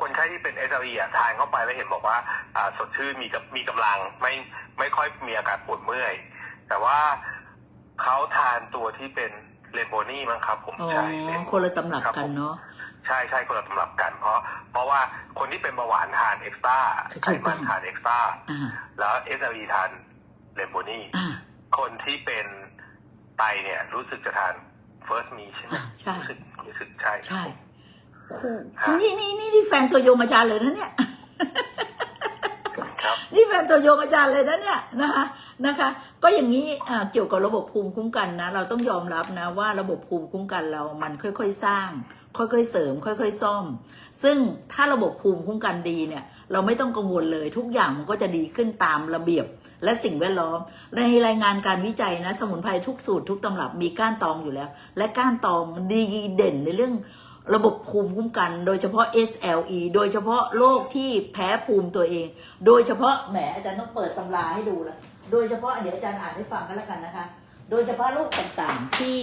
คนไข้ที่เป็น SLE อะทานเข้าไปแล้วเห็นบอกว่าอ่าสดชื่นมีกับมีกำลังไม่ไม่ค่อยมีอาการปวดเมื่อย แต่ว่าเขาทานตัวที่เป็นเลโบนี่มั้งครับ ผมอ๋อใช่เลโบคนละตำรับครับกันผมเนาะ ใช่ใช่คนละตำรับกัน เพราะเพราะว่าคนที่เป็นเบาหวานทานเอ็กซ์ต้าถูกไขต้มัอนงทานเอ็กซ์ต้าอ่าแล้ว SLE ทานเลโบนี่อ่าคนที่เป็นไตเนี่ยรู้สึกจะทาน First Me ใช่ไหมอ่าใช่ รู้สึกรู้สึกใช่ ใช่โอ้โหครับ นี่นี่นี่นี่แฟนตัวยงอาจารย์เลยนะเนี่ยครับนี่แฟนตัวยงอาจารย์เลยนะเนี่ยนะคะนะคะ ก็อย่างนี้อ่าเกี่ยวกับระบบภูมิคุ้มกันนะ เราต้องยอมรับนะว่าระบบภูมิคุ้มกันเรามันค่อย ๆ สร้าง ค่อยๆเสริม ค่อย ๆ ซ่อม ซึ่งถ้าระบบภูมิคุ้มกันดีเนี่ย เราไม่ต้องกังวลเลยทุกอย่างมันก็จะดีขึ้นตามระเบียบและสิ่งแวดล้อม ในรายงานการวิจัยนะ สมุนไพรทุกสูตรทุกตำรับมีก้านตองอยู่แล้ว และก้านตองดีเด่นในเรื่อง ระบบภูมิคุ้มกัน โดยเฉพาะ SLE โดยเฉพาะโรคที่แพ้ภูมิตัวเอง โดยเฉพาะแหมอาจารย์ต้องเปิดตำราให้ดูละโดยเฉพาะเดี๋ยวอาจารย์อ่านให้ฟังกันแล้วกันนะคะ โดยเฉพาะโรคต่างๆที่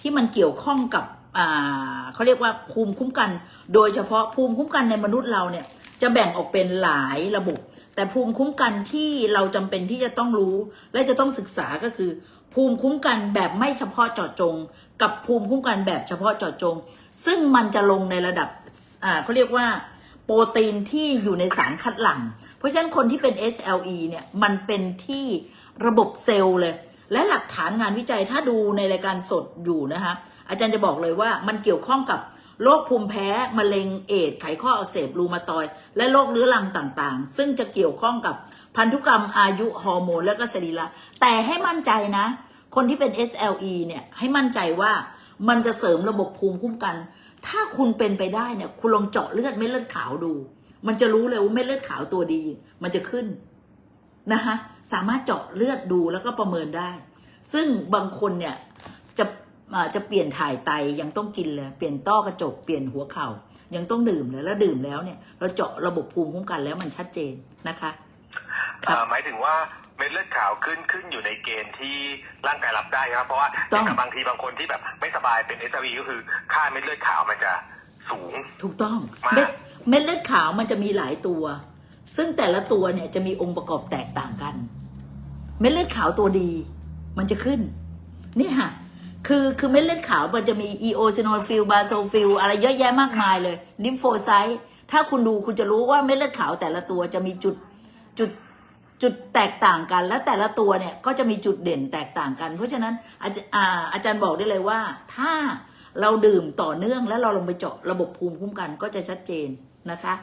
ที่มันเกี่ยวข้องกับอ่าเขาเรียกว่าภูมิคุ้มกัน โดยเฉพาะภูมิคุ้มกันในมนุษย์เราเนี่ยจะแบ่งออกเป็นหลายระบบ แต่ภูมิคุ้มกันที่เราจำเป็นที่จะต้องรู้ และจะต้องศึกษาก็คือ ภูมิคุ้มกันแบบไม่เฉพาะเจาะจง กับภูมิคุ้มกันแบบเฉพาะเจาะจง ซึ่งมันจะลงในระดับเขาเรียกว่าโปรตีนที่อยู่ในสารคัดหลั่ง เพราะฉะนั้นคนที่เป็น SLE เนี่ยมันเป็นที่ระบบเซลล์เลย และหลักฐานงานวิจัยถ้าดูในรายการสดอยู่นะคะอาจารย์จะบอกเลยว่ามันเกี่ยวข้องกับโรคภูมิแพ้ มะเร็งเอดไขข้ออักเสบรูมาตอย และโรคเรื้อรังต่างๆ ซึ่งจะเกี่ยวข้องกับ พันธุกรรมอายุฮอร์โมนและก็สรีระแต่ให้มั่นใจนะ คนที่เป็น SLE เนี่ยให้มั่นใจว่ามันจะเสริมระบบภูมิคุ้มกัน ถ้าคุณเป็นไปได้เนี่ย คุณลองเจาะเลือดเม็ดเลือดขาวดู มันจะรู้เลยว่าเม็ดเลือดขาวตัวดี มันจะขึ้นนะคะสามารถเจาะเลือดดูแล้วก็ประเมินได้ ซึ่งบางคนเนี่ยจะจะเปลี่ยนถ่ายไตยังต้องกินเลยเปลี่ยนต้อกระจกเปลี่ยนหัวเข่ายังต้องดื่มเลยแล้วดื่มแล้วเนี่ย เราเจาะระบบภูมิคุ้มกันแล้วมันชัดเจนนะคะ หมายถึงว่าเม็ดเลือดขาวขึ้นขึ้นอยู่ในเกณฑ์ที่ร่างกายรับได้ครับ เพราะว่าต้องอย่างบางทีบางคนที่แบบไม่สบายเป็นเอสวีก็คือค่าเม็ดเลือดขาวมันจะสูง ถูกต้องมากเม็ดเม็ดเลือดขาวมันจะมีหลายตัว ซึ่งแต่ละตัวเนี่ยจะมีองค์ประกอบแตกต่างกัน เม็ดเลือดขาวตัวดี มันจะขึ้น นี่ค่ะคือคือเม็ดเลือดขาวมันจะมีอีโอซิโนฟิลบาโซฟิลอะไรเยอะแยะมากมายเลยลิมโฟไซต์ถ้าคุณดูคุณจะรู้ว่าเม็ดเลือดขาวแต่ละตัวจะมีจุดจุด จุดแตกต่างกันและแต่ละตัวเนี่ยก็จะมีจุดเด่นแตกต่างกัน เพราะฉะนั้นอาจารย์อ่าอาจารย์บอกได้เลยว่า ถ้าเราดื่มต่อเนื่องและเราลงไปเจาะระบบภูมิคุ้มกันก็จะชัดเจนนะคะ